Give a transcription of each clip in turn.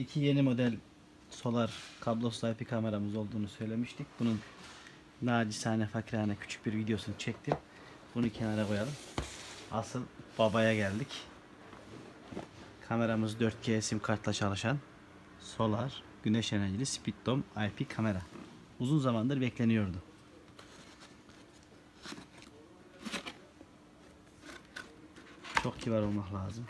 iki yeni model solar kablosuz IP kameramız olduğunu söylemiştik. Bunun nacizane fakirane küçük bir videosunu çektim. Bunu kenara koyalım. Asıl babaya geldik. Kameramız 4G sim kartla çalışan solar güneş enerjili Speeddome IP kamera. Uzun zamandır bekleniyordu. Çok kibar olmak lazım.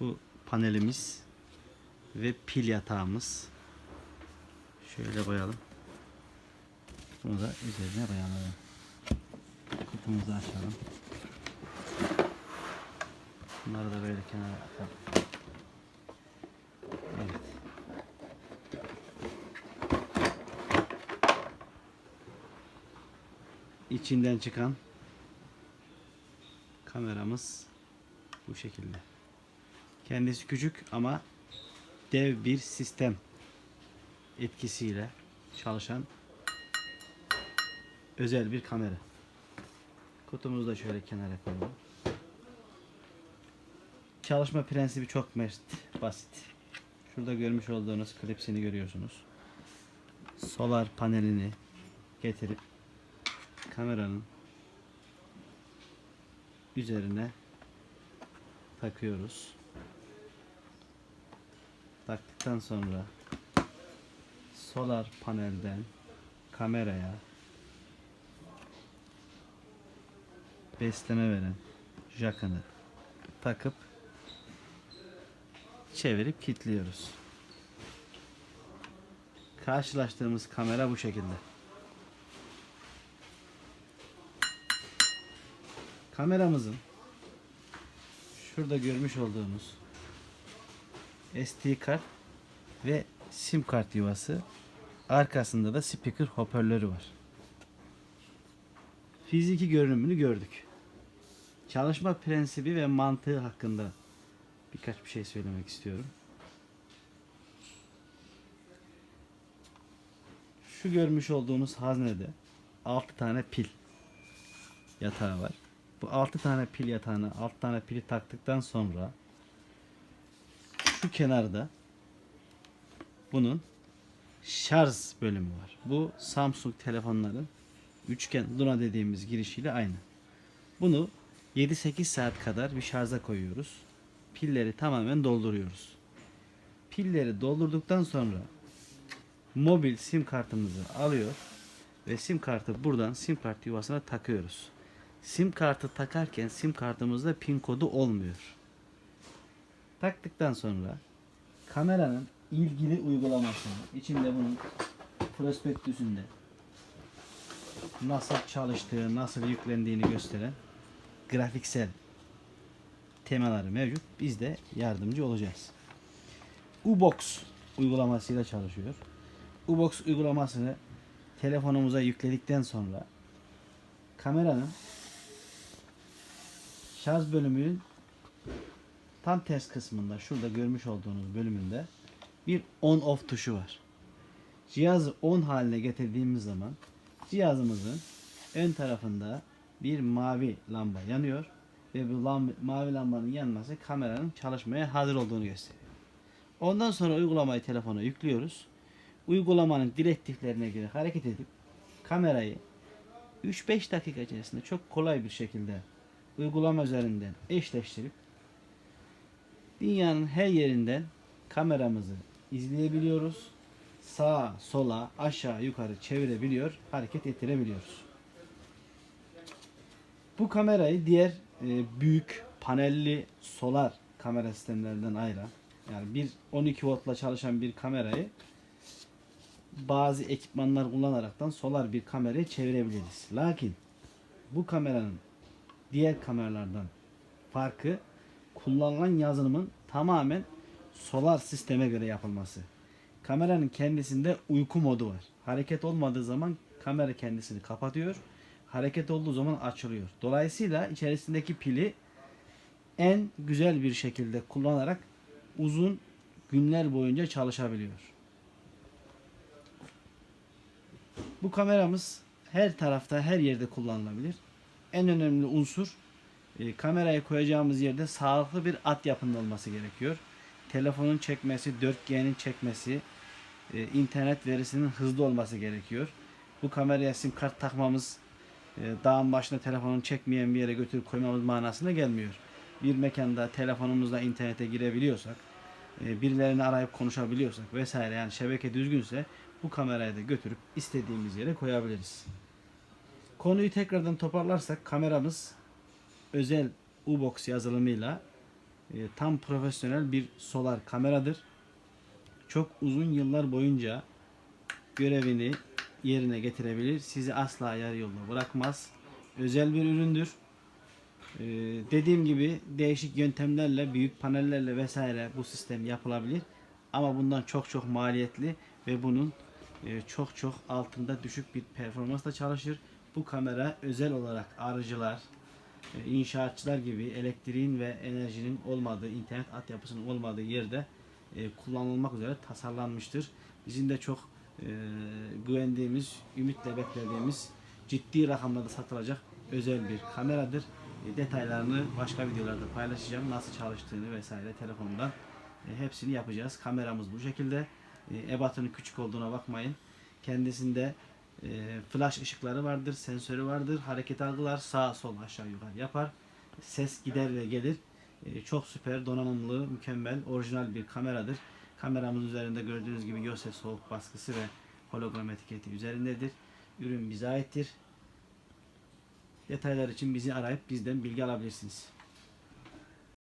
Bu panelimiz ve pil yatağımız. Şöyle koyalım. Bunu da üzerine koyalım. Kutumuzu açalım. Bunları da böyle kenara atalım. Evet. İçinden çıkan kameramız bu şekilde. Kendisi küçük ama dev bir sistem etkisiyle çalışan özel bir kamera. Kutumuzu da şöyle kenara koyalım. Çalışma prensibi çok basit. Şurada görmüş olduğunuz klipsini görüyorsunuz. Solar panelini getirip kameranın üzerine takıyoruz. Taktıktan sonra solar panelden kameraya besleme veren jakını takıp çevirip kilitliyoruz. Karşılaştığımız kamera bu şekilde. Kameramızın şurada görmüş olduğunuz SD kart ve sim kart yuvası arkasında da speaker hoparlörü var. Fiziki görünümünü gördük. Çalışma prensibi ve mantığı hakkında birkaç bir şey söylemek istiyorum. Şu görmüş olduğunuz haznede 6 tane pil yatağı var. Bu 6 tane pil yatağına 6 tane pili taktıktan sonra şu kenarda bunun şarj bölümü var. Bu Samsung telefonların üçgen Luna dediğimiz girişiyle aynı. Bunu 7-8 saat kadar bir şarja koyuyoruz. Pilleri tamamen dolduruyoruz. Pilleri doldurduktan sonra mobil sim kartımızı alıyor ve sim kartı buradan sim kart yuvasına takıyoruz. Sim kartı takarken sim kartımızda pin kodu olmuyor. Taktıktan sonra kameranın ilgili uygulamasını içinde bunun prospektüsünde nasıl çalıştığı, nasıl yüklendiğini gösteren grafiksel temaları mevcut. Biz de yardımcı olacağız. Ubox uygulamasıyla çalışıyor. Ubox uygulamasını telefonumuza yükledikten sonra kameranın şarj bölümünün tam ters kısmında şurada görmüş olduğunuz bölümünde bir on off tuşu var. Cihazı on haline getirdiğimiz zaman cihazımızın ön tarafında bir mavi lamba yanıyor ve bu lam- mavi lambanın yanması kameranın çalışmaya hazır olduğunu gösteriyor. Ondan sonra uygulamayı telefona yüklüyoruz. Uygulamanın direktiflerine göre hareket edip kamerayı 3-5 dakika içerisinde çok kolay bir şekilde uygulama üzerinden eşleştirip dünyanın her yerinden kameramızı izleyebiliyoruz. Sağa, sola, aşağı, yukarı çevirebiliyor, hareket ettirebiliyoruz. Bu kamerayı diğer e, büyük panelli solar kamera sistemlerinden ayıran yani bir 12 voltla çalışan bir kamerayı bazı ekipmanlar kullanaraktan solar bir kamerayı çevirebiliriz. Lakin bu kameranın diğer kameralardan farkı kullanılan yazılımın tamamen solar sisteme göre yapılması. Kameranın kendisinde uyku modu var. Hareket olmadığı zaman kamera kendisini kapatıyor. Hareket olduğu zaman açılıyor. Dolayısıyla içerisindeki pili en güzel bir şekilde kullanarak uzun günler boyunca çalışabiliyor. Bu kameramız her tarafta, her yerde kullanılabilir. En önemli unsur E, kamerayı koyacağımız yerde sağlıklı bir at yapında olması gerekiyor. Telefonun çekmesi, 4G'nin çekmesi, e, internet verisinin hızlı olması gerekiyor. Bu kameraya sim kart takmamız e, dağın başına telefonun çekmeyen bir yere götürüp koymamız manasına gelmiyor. Bir mekanda telefonumuzla internete girebiliyorsak, e, birilerini arayıp konuşabiliyorsak vesaire yani şebeke düzgünse bu kamerayı da götürüp istediğimiz yere koyabiliriz. Konuyu tekrardan toparlarsak kameramız özel U-Box yazılımıyla e, tam profesyonel bir solar kameradır. Çok uzun yıllar boyunca görevini yerine getirebilir. Sizi asla yarı yolda bırakmaz. Özel bir üründür. Ee, dediğim gibi değişik yöntemlerle, büyük panellerle vesaire bu sistem yapılabilir. Ama bundan çok çok maliyetli ve bunun e, çok çok altında düşük bir performansla çalışır. Bu kamera özel olarak arıcılar, inşaatçılar gibi elektriğin ve enerjinin olmadığı, internet altyapısının olmadığı yerde e, kullanılmak üzere tasarlanmıştır. Bizim de çok e, güvendiğimiz, ümitle beklediğimiz ciddi rakamlarda satılacak özel bir kameradır. E, detaylarını başka videolarda paylaşacağım. Nasıl çalıştığını vesaire telefondan e, hepsini yapacağız. Kameramız bu şekilde. E, ebatının küçük olduğuna bakmayın. Kendisinde e, flash ışıkları vardır, sensörü vardır, hareket algılar sağ sol aşağı yukarı yapar. Ses gider ve gelir. E, çok süper, donanımlı, mükemmel, orijinal bir kameradır. Kameramız üzerinde gördüğünüz gibi Yosef soğuk baskısı ve hologram etiketi üzerindedir. Ürün bize aittir. Detaylar için bizi arayıp bizden bilgi alabilirsiniz.